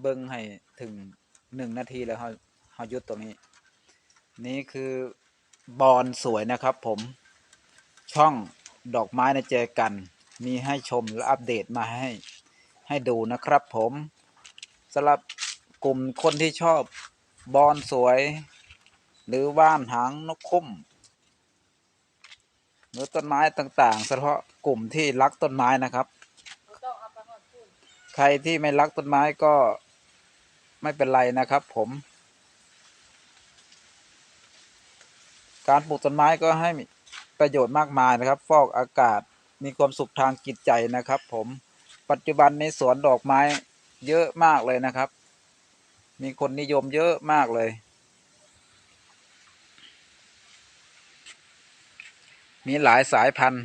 เบิ้งให้ถึงหนึ่งนาทีแล้วเขาเขาหยุดตรงนี้ นี่คือบอลสวยนะครับ ผมช่องดอกไม้ในเจอกัน มีให้ชมและอัปเดตมาให้ให้ดูนะครับผมสำหรับกลุ่มคนที่ชอบบอลสวย หรือว่านหางนกคุ้มหรือต้นไม้ต่างๆเฉพาะกลุ่มที่รักต้นไม้นะครับ ใครที่ไม่รักต้นไม้ก็ไม่เป็นไรนะครับผม การปลูกต้นไม้ก็ให้ประโยชน์มากมายนะครับ ฟอกอากาศมีความสุขทางจิตใจนะครับ ผมปัจจุบันในสวนดอกไม้เยอะมากเลยนะครับ มีคนนิยมเยอะมากเลย มีหลายสายพันธุ์